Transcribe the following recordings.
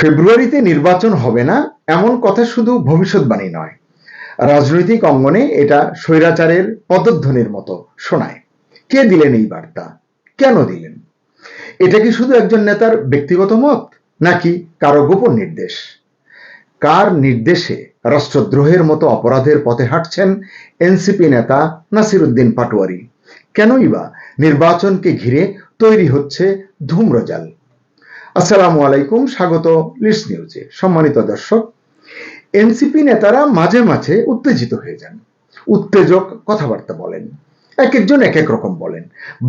ফেব্রুয়ারিতে নির্বাচন হবে না, এমন কথা শুধু ভবিষ্যৎবাণী নয়। রাজনৈতিক অঙ্গনে এটা স্বৈরাচারের পদধ্বনির মতো শোনায়। কে দিলেন এই বার্তা? কেন দিলেন? এটা কি শুধু একজন নেতার ব্যক্তিগত মত, নাকি কারও গোপন নির্দেশ? কার নির্দেশে রাষ্ট্রদ্রোহের মতো অপরাধের পথে হাঁটছেন এনসিপি নেতা নাসিরুদ্দিন পাটোয়ারি? কেনই বা নির্বাচনকে ঘিরে তৈরি হচ্ছে ধূম্রজাল? আসসালামু আলাইকুম, স্বাগত লিস্ট নিউজে। সম্মানিত দর্শক, এনসিপি নেতারা মাঝে মাঝে উত্তেজিত হয়ে যান। উত্তেজক কথাবার্তা বলেন, এক একজন এক এক রকম বলেন,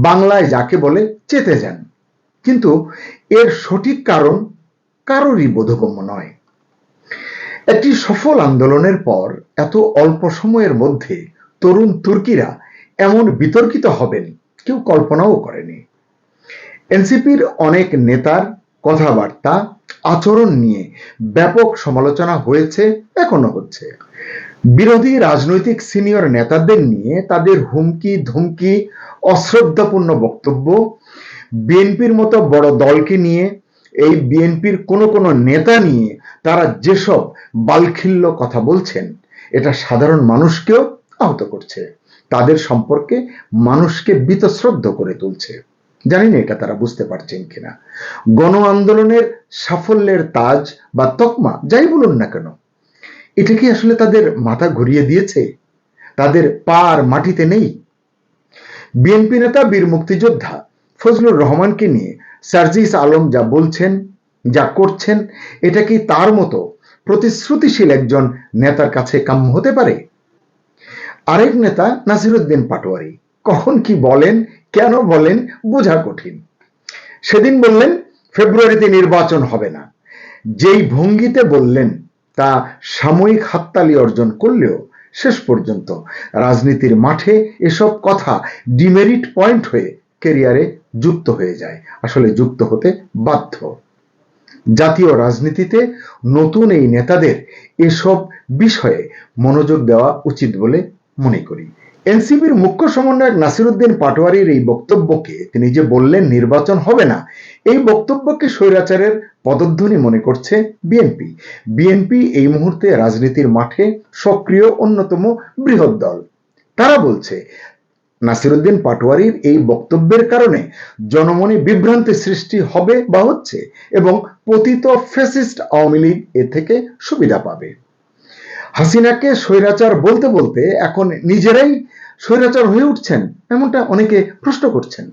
বাংলায় যাকে বলে চেতে যান। কিন্তু এর সঠিক কারণ কারোরই বোধগম্য নয়। একটি সফল আন্দোলনের পর এত অল্প সময়ের মধ্যে তরুণ তুর্কিরা এমন বিতর্কিত হবেন, কেউ কল্পনাও করেনি। এনসিপির অনেক নেতার কথাবার্তা, আচরণ নিয়ে ব্যাপক সমালোচনা হয়েছে, এখনও হচ্ছে। বিরোধী রাজনৈতিক সিনিয়র নেতাদের নিয়ে তাদের হুমকি, ধুমকি, অশ্রদ্ধাপূর্ণ বক্তব্য, বিএনপির মতো বড় দলকে নিয়ে, এই বিএনপির কোনো কোনো নেতা নিয়ে তারা যেসব বালখিল্য কথা বলছেন, এটা সাধারণ মানুষকেও আহত করছে। তাদের সম্পর্কে মানুষকে বীতশ্রদ্ধ করে তুলছে। জানি না এটা তারা বুঝতে পারছেন কিনা। গণ আন্দোলনের সাফল্যের তাজ বা তকমা, যাই বলুন না কেন, এটা কি আসলে তাদের মাথা ঘুরিয়ে দিয়েছে? তাদের পার মাটিতে নেই? বিএনপি নেতা, বীর মুক্তিযোদ্ধা ফজলুর রহমানকে নিয়ে সার্জিস আলম যা বলছেন, যা করছেন, এটা কি তার মতো প্রতিশ্রুতিশীল একজন নেতার কাছে কাম্য হতে পারে? আরেক নেতা নাসিরুদ্দিন পাটোয়ারি কখন কি বলেন, কেন বলেন, বোঝা কঠিন। সেদিন বললেন, ফেব্রুয়ারিতে নির্বাচন হবে না। যেই ভঙ্গিতে বললেন, তা সাময়িক হাততালি অর্জন করলেও শেষ পর্যন্ত রাজনীতির মাঠে এসব কথা ডিমেরিট পয়েন্ট হয়ে কেরিয়ারে যুক্ত হয়ে যায়। আসলে যুক্ত হতে বাধ্য। জাতীয় রাজনীতিতে নতুন এই নেতাদের এসব বিষয়ে মনোযোগ দেওয়া উচিত বলে মনে করি। এনসিপির মুখ্য সমন্বয়ক নাসিরুদ্দিন পাটোয়ারির এই বক্তব্যকে তিনি যে বললেন নির্বাচন হবে না, এই বক্তব্যকে স্বৈরাচারের পদধ্বনি মনে করছে বিএনপি। বিএনপি এই মুহূর্তে রাজনীতির মাঠে সক্রিয় অন্যতম বৃহৎ দল। তারা বলছে, নাসিরুদ্দিন পাটোয়ারির এই বক্তব্যের কারণে জনমনে বিভ্রান্তি সৃষ্টি হবে বা হচ্ছে এবং পতিত ফ্যাসিস্ট আওয়ামী লীগ এ থেকে সুবিধা পাবে। হাসিনাকে স্বৈরাচার বলতে বলতে এখন নিজেরাই স্বৈরাচার হয়ে উঠছেন, এমনটা অনেকে প্রশ্ন করছেন।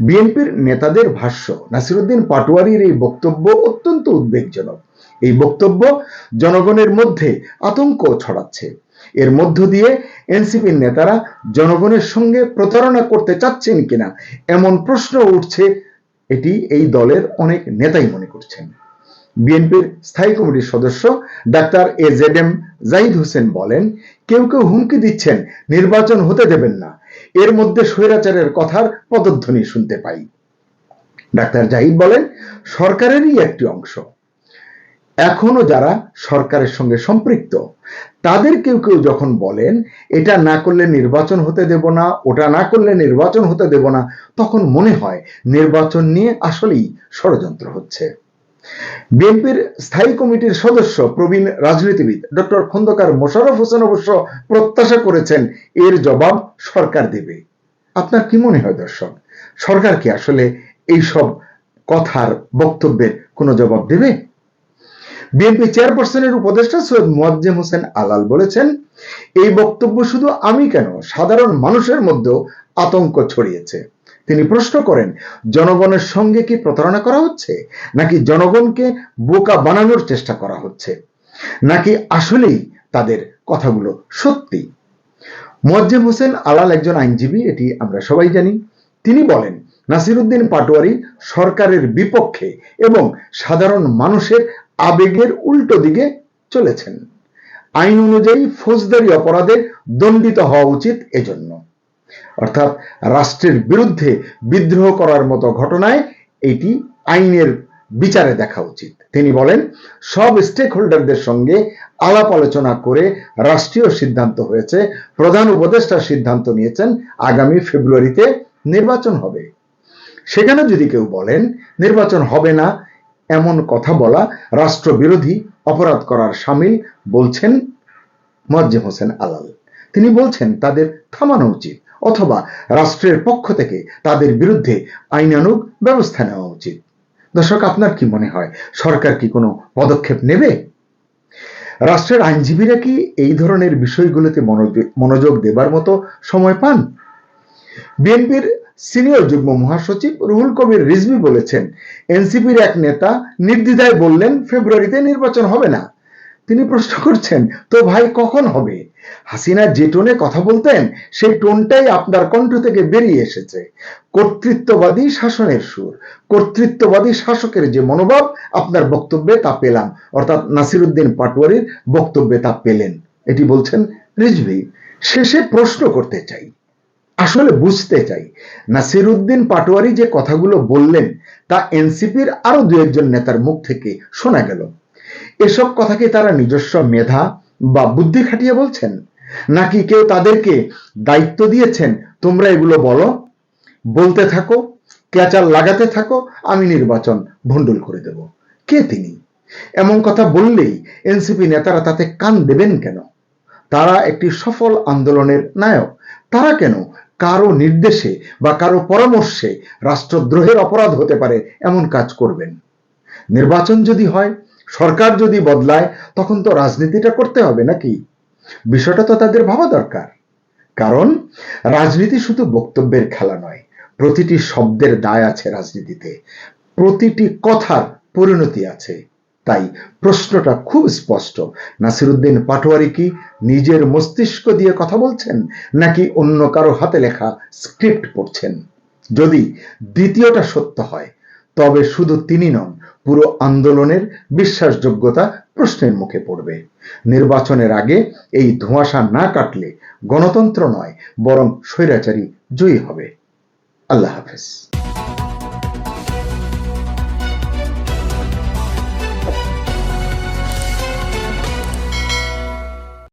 বিএনপির নেতাদের ভাষ্য, নাসিরুদ্দিন পাটোয়ারির এই বক্তব্য অত্যন্ত উদ্বেগজনক। এই বক্তব্য জনগণের মধ্যে আতঙ্ক ছড়াচ্ছে। এর মধ্য দিয়ে এনসিপির নেতারা জনগণের সঙ্গে প্রতারণা করতে চাচ্ছেন কিনা, এমন প্রশ্ন উঠছে, এটি এই দলের অনেক নেতাই মনে করছেন। বিএনপির স্থায়ী কমিটির সদস্য doctor A Z M Zahid Hossain বলেন, কেউ কেউ হুমকি দিচ্ছেন, নির্বাচন হতে দেবেন না। এর মধ্যে স্বৈরাচারের কথার পদধ্বনি শুনতে পাই। ডাক্তার জাহিদ বলেন, সরকারেরই একটি অংশ। এখনও যারা সরকারের সঙ্গে সম্পৃক্ত, তাদের কেউ কেউ যখন বলেন, এটা না করলে নির্বাচন হতে দেব না, ওটা না করলে নির্বাচন হতে দেব না, তখন মনে হয় নির্বাচন নিয়ে আসলেই ষড়যন্ত্র হচ্ছে। বিএনপির স্থায়ী কমিটির সদস্য প্রবীণ রাজনীতিবিদ ডক্টর খন্দকার মোশাররফ হোসেন অবশ্য প্রত্যাশা করেছেন এর জবাব সরকার দেবে। আপনার কি মনে হয় দর্শক? সরকার কি আসলে এই সব কথার বক্তব্যের কোনো জবাব দেবে? বিএনপি চেয়ারপারসনের উপদেষ্টা সৈয়দ মোয়াজ্জেম হোসেন আলাল বলেছেন, এই বক্তব্য শুধু আমি কেন? সাধারণ মানুষের মধ্যেও আতঙ্ক ছড়িয়েছে। তিনি প্রশ্ন করেন, জনগণের সঙ্গে কি প্রতারণা করা হচ্ছে? নাকি জনগণকে বোকা বানানোর চেষ্টা করা হচ্ছে? নাকি আসলেই তাদের কথাগুলো সত্যি? মোয়াজ্জেম হোসেন আলাল একজন আইনজীবী, এটি আমরা সবাই জানি। তিনি বলেন, নাসিরুদ্দিন পাটোয়ারি সরকারের বিপক্ষে এবং সাধারণ মানুষের আবেগের উল্টো দিকে চলেছেন। আইন অনুযায়ী ফৌজদারি অপরাধে দণ্ডিত হওয়া উচিত এজন্য। অর্থাৎ রাষ্ট্রের বিরুদ্ধে বিদ্রোহ করার মতো ঘটনায় এটি আইনের বিচারে দেখা উচিত। তিনি বলেন, সব স্টেক হোল্ডারদের সঙ্গে আলাপ আলোচনা করে রাষ্ট্রীয় সিদ্ধান্ত হয়েছে। প্রধান উপদেষ্টা সিদ্ধান্ত নিয়েছেন, আগামী ফেব্রুয়ারিতে নির্বাচন হবে। সেখানে যদি কেউ বলেন, নির্বাচন হবে না, এমন কথা বলা রাষ্ট্রবিরোধী অপরাধ করার সামিল বলছেন মোয়াজ্জেম হোসেন আলাল। তিনি বলছেন তাদের থামানো উচিত, অথবা রাষ্ট্রের পক্ষ থেকে তাদের বিরুদ্ধে আইনানুগ ব্যবস্থা নেওয়া উচিত। দর্শক, আপনার কি মনে হয়, সরকার কি কোনো পদক্ষেপ নেবে? রাষ্ট্রের আইনজীবীরা কি এই ধরনের বিষয়গুলোতে মনোযোগ- দেবার মতো সময় পান? বিএনপির সিনিয়র যুগ্ম মহাসচিব রুহুল কবির রিজভি বলেছেন, এনসিপির এক নেতা নির্দ্বিধায় বললেন ফেব্রুয়ারিতে নির্বাচন হবে না। তিনি প্রশ্ন করছেন, তো ভাই কখন হবে? হাসিনা যে টোনে কথা বলতেন, সেই টোনটাই আপনার কণ্ঠ থেকে বেরিয়ে এসেছে। কর্তৃত্ববাদী শাসনের সুর, কর্তৃত্ববাদী শাসকের যে মনোভাব, আপনার বক্তব্যে তা পেলাম। অর্থাৎ নাসিরুদ্দিন পাটোয়ারির বক্তব্যে তা পেলেন। এটি বলছেন রিজভি। শেষে প্রশ্ন করতে চাই, আসলে বুঝতে চাই, নাসিরুদ্দিন পাটোয়ারি যে কথাগুলো বললেন, তা এনসিপির আরও দু একজন নেতার মুখ থেকে শোনা গেল। এসব কথা কি তারা নিজস্ব মেধা বা বুদ্ধি খাটিয়ে বলছেন? নাকি কেউ তাদেরকে দায়িত্ব দিয়েছেন, তোমরা এগুলো বলো? বলতে থাকো ক্যাচার লাগাতে থাকো, আমি নির্বাচন ভণ্ডুল করে দেব। কে তিনি? এমন কথা বললেই এনসিপি নেতারা তাতে কান দেবেন কেন? তারা একটি সফল আন্দোলনের নায়ক। তারা কেন কারও নির্দেশে বা কারও পরামর্শে রাষ্ট্রদ্রোহের অপরাধ হতে পারে এমন কাজ করবেন? নির্বাচন যদি হয় সরকার যদি বদলায়, তখন তো রাজনীতিটা করতে হবে নাকি? বিষয়টা তো তাদের ভাবা দরকার। কারণ, রাজনীতি শুধু বক্তব্যের খেলা নয়, প্রতিটি শব্দের দায় আছে রাজনীতিতে, প্রতিটি কথার পরিণতি আছে। তাই প্রশ্নটা খুব স্পষ্ট, নাসিরুদ্দিন পাটোয়ারি কি নিজের মস্তিষ্ক দিয়ে কথা বলছেন, নাকি অন্য কারও হাতে লেখা স্ক্রিপ্ট পড়ছেন? যদি দ্বিতীয়টা সত্য হয়, তবে শুধু তিনি নন পুরো আন্দোলনের বিশ্বাসযোগ্যতা প্রশ্নের মুখে পড়বে। নির্বাচনের আগে এই ধোঁয়াশা না কাটলে গণতন্ত্র নয়, বরং স্বৈরাচারী জয়ী হবে। আল্লাহ হাফেজ।